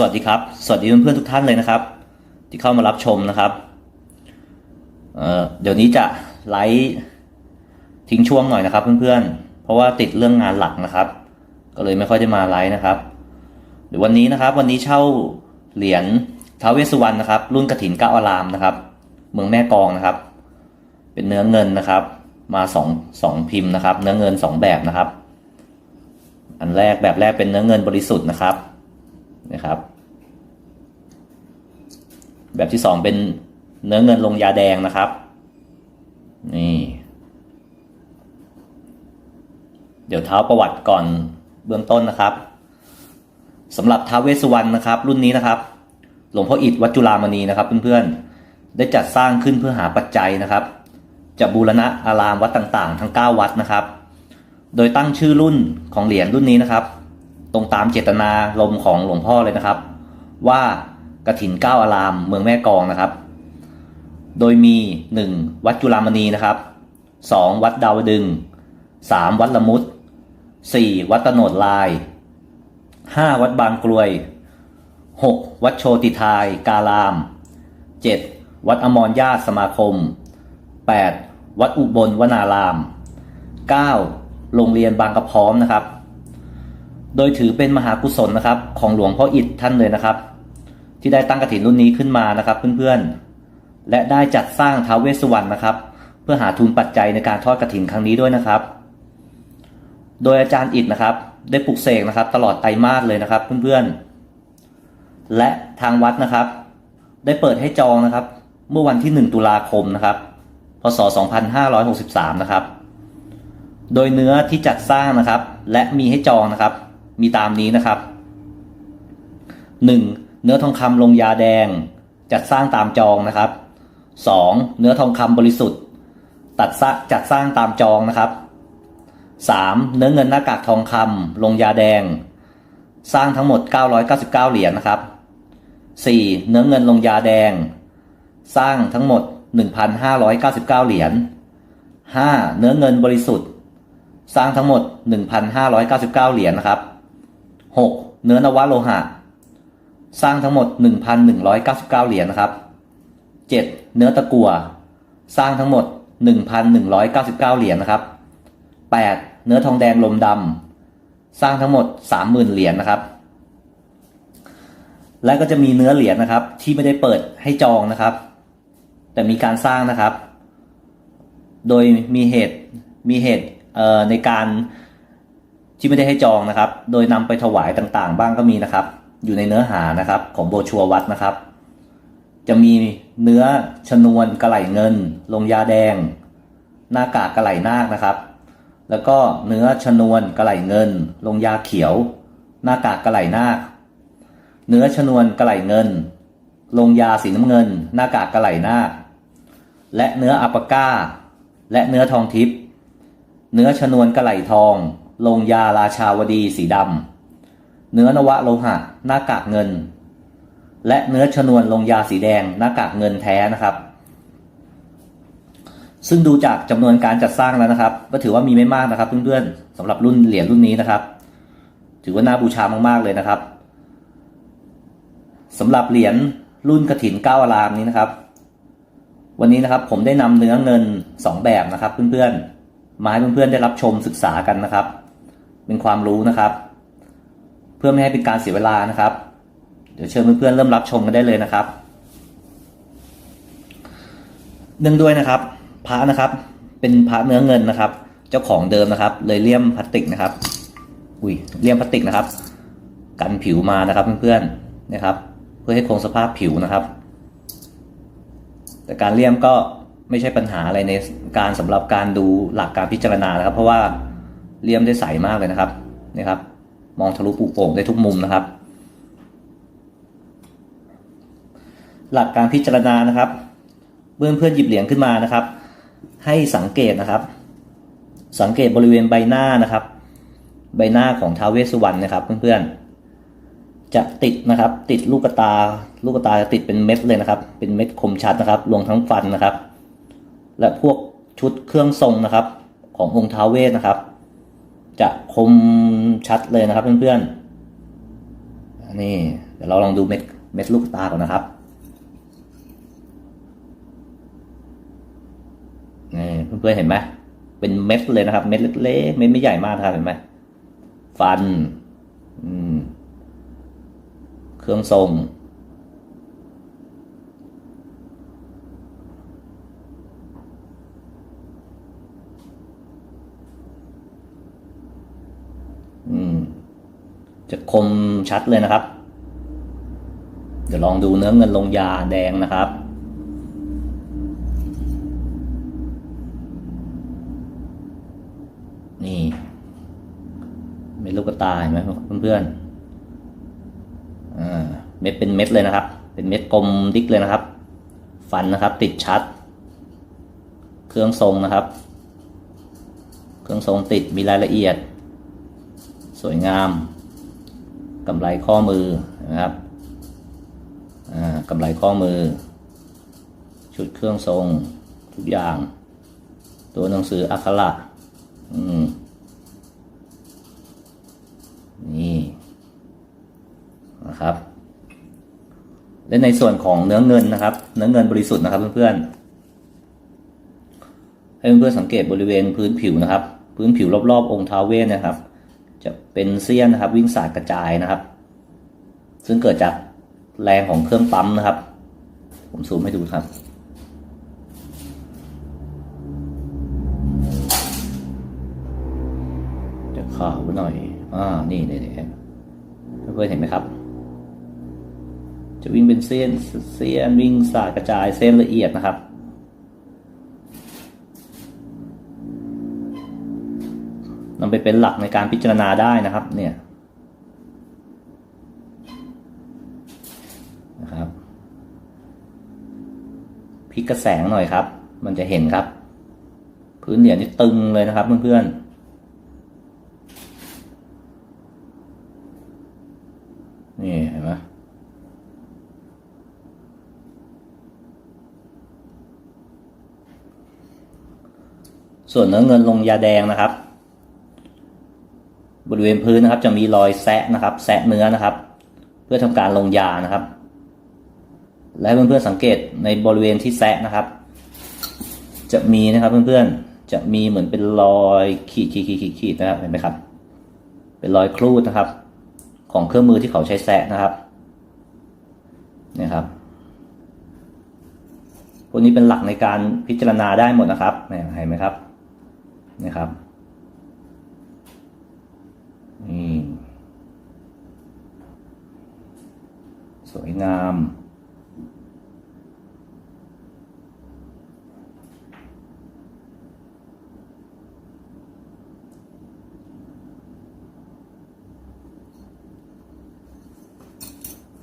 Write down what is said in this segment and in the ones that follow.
สวัสดีครับ สวัสดีเพื่อนๆทุกท่านเลยนะครับ ที่เข้ามารับชมนะครับเเดี๋ยวนี้จะไลฟ์ทิ้งช่วงหน่อยนะครับ เพื่อนๆ เพราะว่าติดเรื่องงานหลักนะครับ ก็เลยไม่ค่อยได้มาไลฟ์นะครับเดี๋ยววันนี้นะครับ วันนี้เช่าเหรียญท้าวเวสสุวรรณนะครับ รุ่นกระถินเก้าอารามนะครับ เมืองแม่กองนะครับ เป็นเนื้อเงินนะครับ มาสองสองพิมพ์นะครับ เนื้อเงินสองแบบนะครับ อันแรกแบบแรกเป็นเนื้อเงินบริสุทธิ์นะครับ นะครับ แบบที่สองเป็นเนื้อเงินลงยาแดงนะครับ นี่ เดี๋ยวเท้าประวัติก่อนเบื้องต้นนะครับสำหรับท้าเวสวรรณนะครับ รุ่นนี้นะครับ หลวงพ่ออิฐวัดจุฬามณีนะครับเพื่อนๆ ได้จัดสร้างขึ้นเพื่อหาปัจจัยนะครับ จะบูรณะอารามวัดต่างๆ ทั้ง 9 วัดนะครับ โดยตั้งชื่อรุ่นของเหรียญรุ่นนี้นะครับ ตรงตามเจตนาลมของหลวงพ่อเลยนะครับ ว่ากระถินเก้าอารามเมืองแม่กองนะครับ โดยมี 1. วัดจุฬามณีนะครับ 2. วัดดาวดึง 3. วัดละมุด 4. วัดตโนดลาย 5. วัดบางกลวย 6. วัดโชติทายกาลาม 7. วัดอมรญาติสมาคม 8. วัดอุบลวนาราม 9. โรงเรียนบางกระพร้อมนะครับ โดยถือเป็นมหากุศลนะครับ ของหลวงพ่ออิฐท่านเลยนะครับ ที่ได้ตั้งกฐินรุ่นนี้ขึ้นมานะครับเพื่อนๆ และได้จัดสร้างท้าวเวสสุวรรณนะครับ เพื่อหาทุนปัจจัยในการทอดกฐินครั้งนี้ด้วยนะครับ โดยอาจารย์อิฐนะครับ ได้ปลุกเสกนะครับ ตลอดไตรมาสเลยนะครับเพื่อนๆ และทางวัดนะครับ ได้เปิดให้จองนะครับ เมื่อวันที่ 1 ตุลาคมนะครับพศ 2563 นะครับ โดยเนื้อที่จัดสร้างนะครับ และมีให้จองนะครับ มีตามนี้นะครับ 1. เนื้อทองคำลงยาแดง จัดสร้างตามจองนะครับ 2. เนื้อทองคำบริสุทธิ์ ตัดซะจัดสร้างตามจองนะครับ 3. เนื้อเงินหน้ากากทองคำลงยาแดง สร้างทั้งหมด 999 เหรียญนะครับ 4. เนื้อเงินลงยาแดง สร้างทั้งหมด 1,599 เหรียญ 5. เนื้อเงินบริสุทธิ์ สร้างทั้งหมด 1,599 เหรียญนะครับ 6. เนื้อนวโลหะ สร้างทั้งหมด 1,199 เหรียญนะครับ 7. เนื้อตะกั่วสร้างทั้งหมด 1,199 เหรียญนะครับ 8. เนื้อทองแดงลมดำสร้างทั้งหมด 30,000 เหรียญนะครับ และก็จะมีเนื้อเหรียญนะครับ ที่ไม่ได้เปิดให้จองนะครับ แต่มีการสร้างนะครับ โดยมีเหตุมีเหตุในการ ที่ไม่ได้ให้จองนะครับ โดยนำไปถวายต่างๆ บ้างก็มีนะครับ อยู่ในเนื้อหานะครับของโบชัววัดนะครับ จะมีเนื้อชนวนกระไหลเงิน ลงยาแดง หน้ากากกระไหลนาคนะครับ แล้วก็เนื้อชนวนกระไหลเงิน ลงยาเขียว หน้ากากกระไหลนาค เนื้อชนวนกระไหลเงิน ลงยาสีน้ำเงิน หน้ากากกระไหลนาค และเนื้ออัปปาก้า และเนื้อทองทิพย์เนื้อชนวนกระไหลทอง ลงยาราชาวดีสีดำ เนื้อนวะโลหะ หน้ากากเงิน และเนื้อชนวนลงยาสีแดง หน้ากากเงินแท้นะครับ ซึ่งดูจากจำนวนการจัดสร้างแล้วนะครับ ก็ถือว่ามีไม่มากนะครับเพื่อนๆสำหรับรุ่นเหรียญรุ่นนี้นะครับ ถือว่าน่าบูชามากๆเลยนะครับสำหรับเหรียญรุ่นกระถินเก้าอารามนี้นะครับ วันนี้นะครับผมได้นำเนื้อเงินสองแบบนะครับ เพื่อนๆมาให้เพื่อนๆได้รับชมศึกษากันนะครับ เป็นความรู้นะครับ เพื่อไม่ให้เป็นการเสียเวลานะครับ เดี๋ยวเชิญเพื่อนๆเริ่มรับชมกันได้เลยนะครับเนื่องด้วยนะครับ พระนะครับ เป็นพระเนื้อเงินนะครับ เจ้าของเดิมนะครับ เลยเลี่ยมพลาสติกนะครับ อุ้ยเลี่ยมพลาสติกนะครับ กันผิวมานะครับเพื่อนๆนะครับ เพื่อให้คงสภาพผิวนะครับ แต่การเลี่ยมก็ไม่ใช่ปัญหาอะไรในการสำหรับการดูหลักการพิจารณานะครับ เพราะว่า เลี่ยมได้ใสมากเลยนะครับนี่ครับ มองทะลุปูโป่งได้ทุกมุมนะครับ หลักการพิจารณานะครับเมื่อเพื่อนหยิบเหรียญขึ้นมานะครับ ให้สังเกตนะครับ สังเกตบริเวณใบหน้านะครับ ใบหน้าของท้าวเวสสุวรรณนะครับ เพื่อนๆจะติดนะครับ ติดลูกตา ลูกตาจะติดเป็นเม็ดเลยนะครับ เป็นเม็ดคมชัดนะครับรวมทั้งฟันนะครับ และพวกชุดเครื่องทรงนะครับ ขององค์ท้าวเวสนะครับ จะคมชัดเลยนะครับเพื่อนๆ นี่เดี๋ยวเราลองดูเม็ดเม็ดลูกตาก่อนนะครับนี่เพื่อนๆเห็นไหมเป็นเม็ดเลยนะครับ เม็ดเล็กๆเม็ดไม่ใหญ่มากนะครับเห็นไหมฟันอืมเครื่องทรง จะคมชัดเลยนะครับ เดี๋ยวลองดูเนื้อเงินลงยาแดงนะครับ นี่เม็ดลูกกระตายเห็นไหมเพื่อนๆอ่าเม็ดเป็นเม็ดเลยนะครับ เป็นเม็ดกลมดิกเลยนะครับ ฟันนะครับติดชัด เครื่องทรงนะครับ เครื่องทรงติดมีรายละเอียด สวยงาม กำไรข้อมือนะครับอ่ากำไรข้อมือ ชุดเครื่องทรงทุกอย่าง ตัวหนังสืออักขระอืมนี่นะครับ และในส่วนของเนื้อเงินนะครับ เนื้อเงินบริสุทธิ์นะครับเพื่อนๆให้เพื่อนๆสังเกตบริเวณพื้นผิวนะครับ พื้นผิวรอบๆองค์ท้าวเวสนะครับ จะเป็นเสี้ยนนะครับ วิ่งสาดกระจายนะครับ ซึ่งเกิดจากแรงของเครื่องปั๊มนะครับ ผมซูมให้ดูครับจะขาวหน่อยอ่านี่นี่นี่เพื่อนเห็นไหมครับ จะวิ่งเป็นเส้นเส้นวิ่งสาดกระจายเส้นละเอียดนะครับ นำไปเป็นหลักในการพิจารณาได้นะครับ เนี่ยนะครับพลิกกระแสงหน่อยครับ มันจะเห็นครับ พื้นเหรียญนี่ตึงเลยนะครับเพื่อนๆนี่เห็นไหมส่วนเนื้อเงินลงยาแดงนะครับบ ริเวณพื้นนะครับ จะมีรอยแซะนะครับ แซะเนื้อนะครับ เพื่อทำการลงยานะครับ และเพื่อนๆสังเกตในบริเวณที่แซะนะครับ จะมีนะครับเพื่อนๆจะมีเหมือนเป็นรอยขีดขีดขีดขีดขีดนะครับเห็นไหมครับ เป็นรอยครูดนะครับ ของเครื่องมือที่เขาใช้แซะนะครับนี่ครับพวกนี้เป็นหลักในการพิจารณาได้หมดนะครับเนี่ยเห็นไหมครับนี่ครับ สวยงาม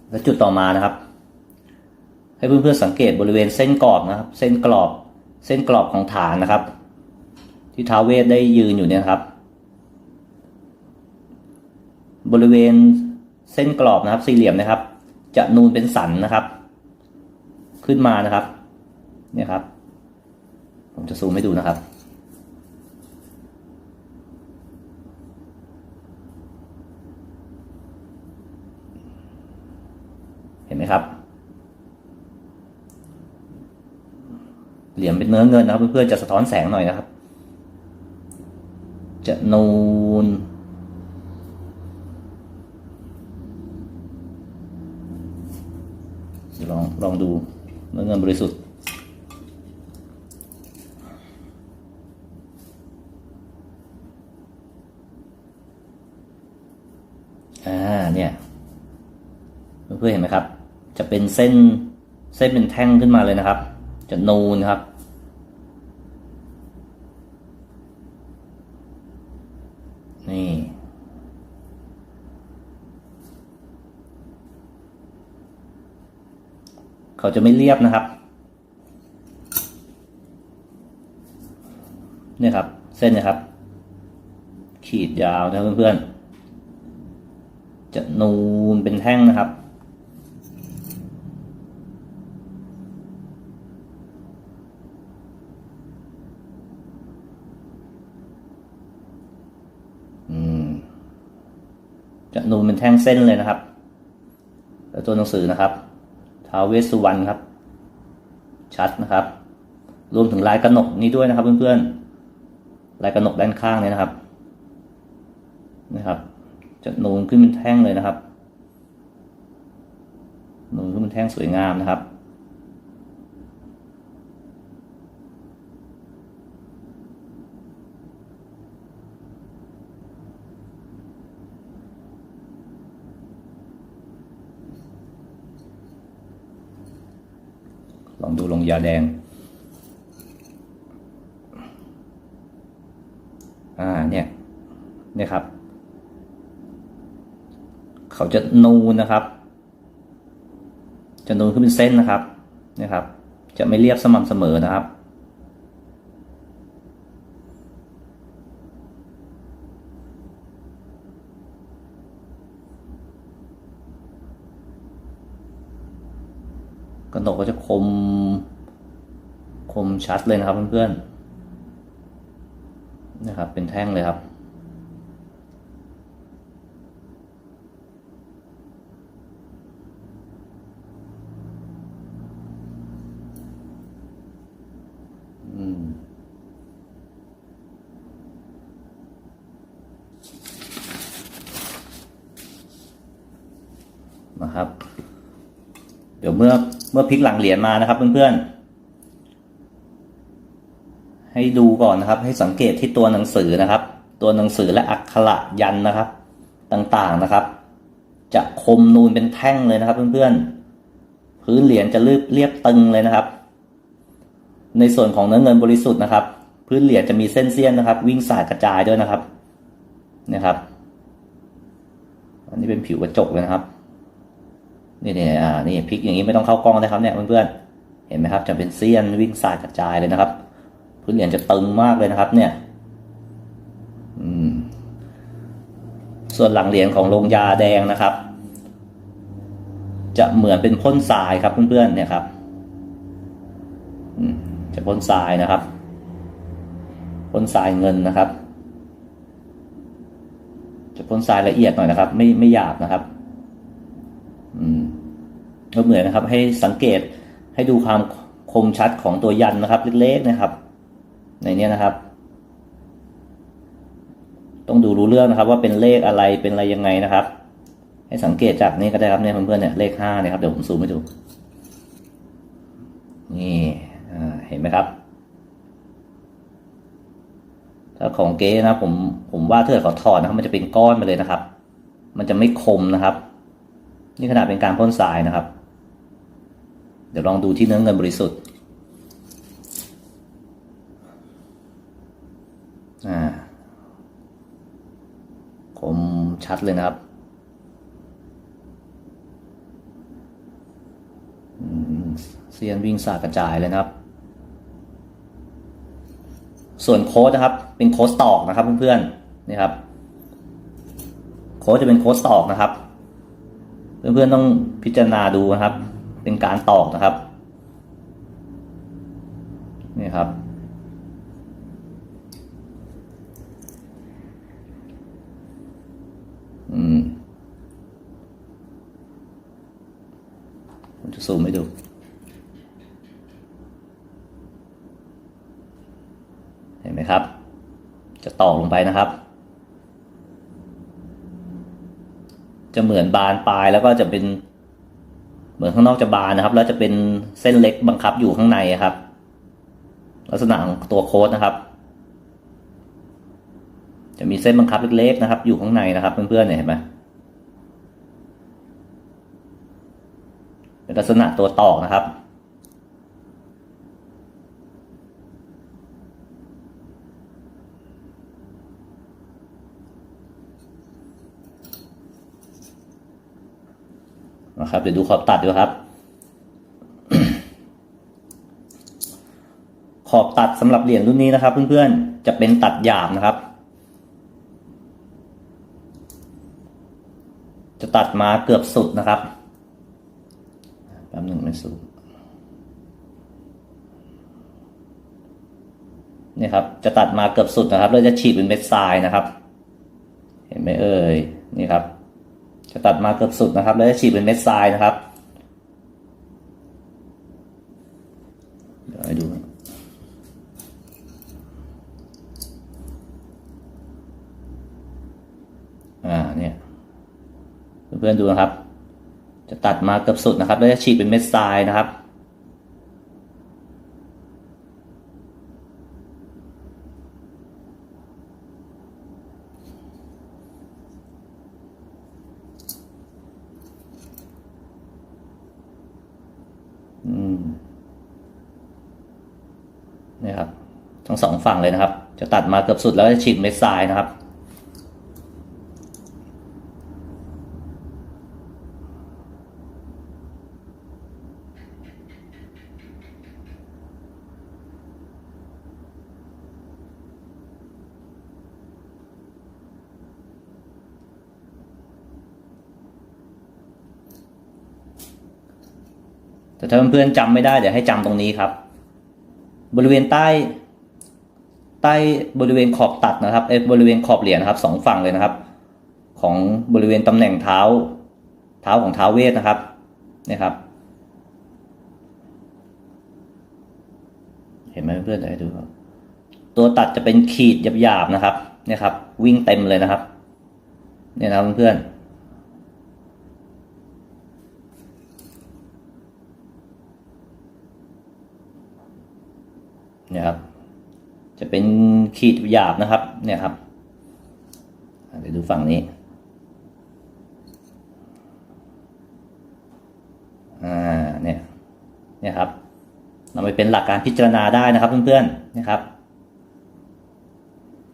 และจุดต่อมานะครับ ให้เพื่อนๆสังเกตบริเวณเส้นกรอบนะครับ เส้นกรอบ เส้นกรอบของฐานนะครับ ที่ท้าเวสได้ยืนอยู่เนี่ยครับ บริเวณเส้นกรอบนะครับ สี่เหลี่ยมนะครับ จะนูนเป็นสันนะครับ ขึ้นมานะครับ เนี่ยครับ ผมจะซูมให้ดูนะครับ เห็นไหมครับ เหลี่ยมเป็นเนื้อเงินนะครับ เพื่อนๆจะสะท้อนแสงหน่อยนะครับ จะนูน ลองดูเนื้อเงินบริสุทธิ์ อ่าเนี่ยเพื่อนๆเห็นไหมครับ จะเป็นเส้นเส้นเป็นแท่งขึ้นมาเลยนะครับ จะนูนครับ นี่ เขาจะไม่เรียบนะครับ เนี่ยครับ เส้นนะครับ ขีดยาวนะเพื่อนๆ จะนูนเป็นแท่งนะครับอืมจะนูนเป็นแท่งเส้นเลยนะครับ แล้วตัวหนังสือนะครับ ท้าวเวสสุวรรณครับ ชัดนะครับ รวมถึงลายกระหนกนี้ด้วยนะครับเพื่อนๆ ลายกระหนกด้านข้างเนี่ยนะครับ นะครับ จะนูนขึ้นเป็นแท่งเลยนะครับนูนขึ้นเป็นแท่งสวยงามนะครับ ลงดูลงยาแดง อ่าเนี่ยเนี่ยครับ เขาจะนูนนะครับ จะนูนขึ้นเป็นเส้นนะครับนะครับ จะไม่เรียบสม่ำเสมอนะครับ กระหนกก็จะคม คมชัดเลยนะครับเพื่อนๆนะครับ เป็นแท่งเลยครับ อืมนะครับ เดี๋ยวเมื่อเมื่อพลิกหลังเหรียญมานะครับเพื่อนๆ ให้ดูก่อนนะครับ ให้สังเกตที่ตัวหนังสือนะครับ ตัวหนังสือและอักขระยันนะครับ ต่างๆนะครับ จะคมนูนเป็นแท่งเลยนะครับเพื่อนๆพื้นเหรียญจะเรียบเรียบตึงเลยนะครับ ในส่วนของเนื้อเงินบริสุทธิ์นะครับ พื้นเหรียญจะมีเส้นเสี้ยนนะครับ วิ่งสายกระจายด้วยนะครับนะครับ อันนี้เป็นผิวกระจกเลยนะครับนี่นี่อ่านี่พลิกอย่างนี้ไม่ต้องเข้ากล้องนะครับเนี่ยเพื่อนๆเห็นไหมครับจะเป็นเสี้ยนวิ่งสายกระจายเลยนะครับ พื้นเหรียญจะตึงมากเลยนะครับ เนี่ยส่วนหลังเหรียญของลงยาแดงนะครับ จะเหมือนเป็นพ่นทรายครับเพื่อนๆเนี่ยครับจะพ่นทรายนะครับพ่นทรายเงินนะครับ จะพ่นทรายละเอียดหน่อยนะครับ ไม่ไม่หยาบนะครับ อืมก็เหมือนนะครับ ให้สังเกตให้ดูความคมชัดของตัวยันนะครับ เล็กๆนะครับ ในนี้นะครับ ต้องดูรู้เรื่องนะครับ ว่าเป็นเลขอะไรเป็นอะไรยังไงนะครับ ให้สังเกตจากนี้ก็ได้ครับเนี่ยเพื่อนๆเนี่ยเลขห้านี่ครับเดี๋ยวผมซูมให้ดูนี่เห็นไหมครับ ถ้าของเก๊นะผมผมว่าถ้าเกิดเขาถอดนะครับ มันจะเป็นก้อนไปเลยนะครับ มันจะไม่คมนะครับ นี่ขนาดเป็นการพ่นทรายนะครับ เดี๋ยวลองดูที่เนื้อเงินบริสุทธิ์ อ่า คมชัดเลยนะครับเซียนวิ่งสากระจายเลยนะครับ ส่วนโค้ดนะครับ เป็นโค้ดตอกนะครับเพื่อนๆนี่ครับ โค้ดจะเป็นโค้ดตอกนะครับ เพื่อนๆต้องพิจารณาดูนะครับ เป็นการตอกนะครับ นี่ครับ มผมจะซูมให้ดูเห็นไหมครับ จะตอกลงไปนะครับ จะเหมือนบานปลายแล้วก็จะเป็น เหมือนข้างนอกจะบานนะครับ แล้วจะเป็นเส้นเล็กบังคับอยู่ข้างในครับ ลักษณะของตัวโค้ดนะครับ จะมีเส้นบังคับเล็กๆนะครับ อยู่ข้างในนะครับ เพื่อนๆเนี่ยเห็นไหมเป็นลักษณะตัวตอกนะครับ นะครับ เดี๋ยวดูขอบตัดดูครับ ขอบตัดสำหรับเหรียญรุ่นนี้นะครับ เพื่อนๆ จะเป็นตัดหยาบนะครับ จะ ตัดมาเกือบสุดนะครับ แป๊บหนึ่งไม่สุดนี่ครับ จะตัดมาเกือบสุดนะครับเราจะฉีดเป็นเม็ดทรายนะครับ เห็นไหมเอ่ย นี่ครับ จะตัดมาเกือบสุดนะครับ แล้วจะฉีดเป็นเม็ดทรายนะครับ เดี๋ยวให้ดูนะอ่าเนี่ย เพื่อนๆดูนะครับ จะตัดมาเกือบสุดนะครับ แล้วจะฉีดเป็นเม็ดทรายนะครับ อืมนี่ครับ ทั้งสองฝั่งเลยนะครับ จะตัดมาเกือบสุดแล้วจะฉีดเม็ดทรายนะครับ แต่ถ้าเพื่อนๆจำไม่ได้เดี๋ยวให้จำตรงนี้ครับ บริเวณใต้ ใต้บริเวณขอบตัดนะครับเอบริเวณขอบเหรียญนะครับสองฝั่งเลยนะครับ ของบริเวณตำแหน่งเท้า เท้าของเท้าเวทนะครับนี่ครับ เห็นไหมเพื่อนๆเดี๋ยวให้ดูครับตัวตัดจะเป็นขีดหยาบๆนะครับเนี่ยครับ วิ่งเต็มเลยนะครับ เนี่ยนะเพื่อนๆ เนี่ยครับ จะเป็นขีดหยาบนะครับ เนี่ยครับเดี๋ยวดูฝั่งนี้อ่าเนี่ยเนี่ยครับนำไปเป็นหลักการพิจารณาได้นะครับเพื่อนๆนะครับ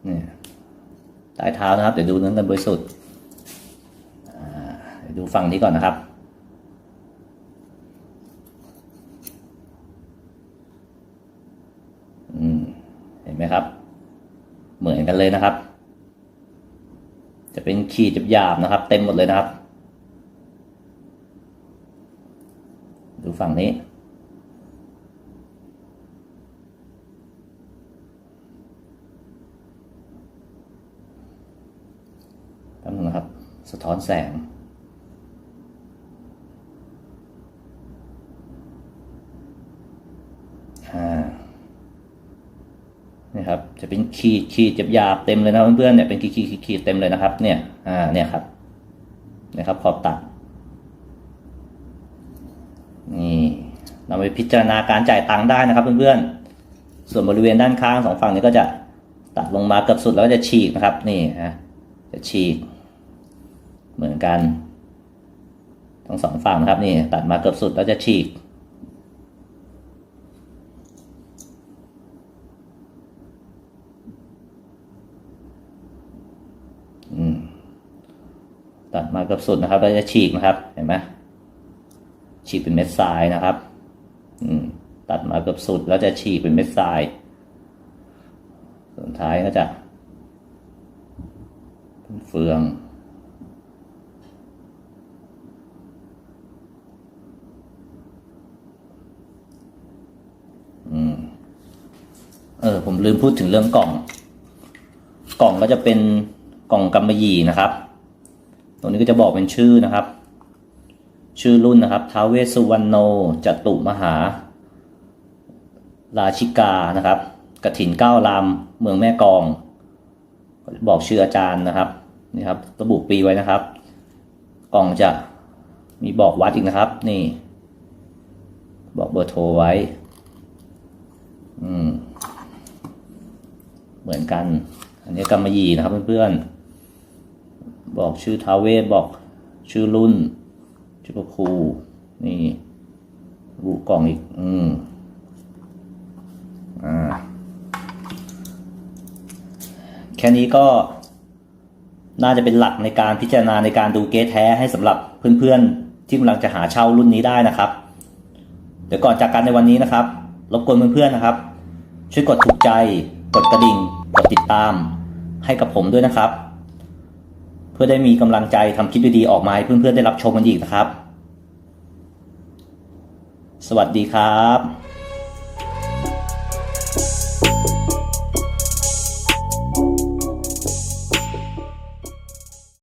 เนี่ยใต้เท้านะครับ เดี๋ยวดูเนื้อกันบริสุทธิ์อ่าเดี๋ยวดูฝั่งนี้ก่อนนะครับ อืม เห็น ไหมครับ เหมือนกันเลยนะครับ จะเป็นขีดหยาบนะครับ เต็มหมดเลยนะครับ ดูฝั่งนี้แป๊บนึงนะครับ สะท้อนแสง อ่า นี่ครับ จะเป็นขีดขีดหยาบเต็มเลยนะเพื่อนๆเนี่ยเป็นขีดขีดขีดขีดเต็มเลยนะครับ เนี่ยอ่าเนี่ยครับนี่ยครับขอบตัดนี่เราไปพิจารณาการจ่ายตังค์ได้นะครับเพื่อนๆส่วนบริเวณด้านข้างสองฝั่งนี้ก็จะตัดลงมาเกือบสุดแล้วก็จะฉีกนะครับ นี่ฮะจะฉีก เหมือนกันทั้งสองฝั่งนะครับนี่ตัดมาเกือบสุดแล้วจะฉีก อืม ตัดมาเกือบสุดนะครับแล้วจะฉีกนะครับ เห็นไหมฉีกเป็นเม็ดทรายนะครับ อืม ตัดมาเกือบสุดแล้วจะฉีกเป็นเม็ดทราย ส่วนท้ายก็จะเป็นเฟืองอเออผมลืมพูดถึงเรื่องกล่อง กล่องก็จะเป็นกล่องกำมะหยี่นะครับ ตรงนี้ก็จะบอกเป็นชื่อนะครับ ชื่อรุ่นนะครับท้าวเวสสุวรรณโนจตุมหา ราชิกานะครับกถินเก้าลำเมืองแม่กอง บอกชื่ออาจารย์นะครับนี่ครับระบุปีไว้นะครับ กล่องจะมีบอกวัดอีกนะครับ นี่ บอกเบอร์โทรไว้ อืม เหมือนกัน อันนี้กำมยีนะครับเพื่อนๆ บอกชื่อทาวเวสบอกชื่อรุ่น ชื่อพระครูนี่ระบุกล่องอีก อืมอ่าแค่นี้ก็น่าจะเป็นหลักในการพิจารณาในการดูเกสแท้ให้สำหรับเพื่อนๆ ที่กำลังจะหาเช่ารุ่นนี้ได้นะครับ เดี๋ยวก่อนจากกันในวันนี้นะครับ รบกวนเพื่อนๆนะครับ ช่วยกดถูกใจ กดกระดิ่ง กดติดตาม ให้กับผมด้วยนะครับ เพื่อได้มีกำลังใจทำคลิปดีๆออกมาให้เพื่อนๆได้รับชมกันอีกนะครับ สวัสดีครับ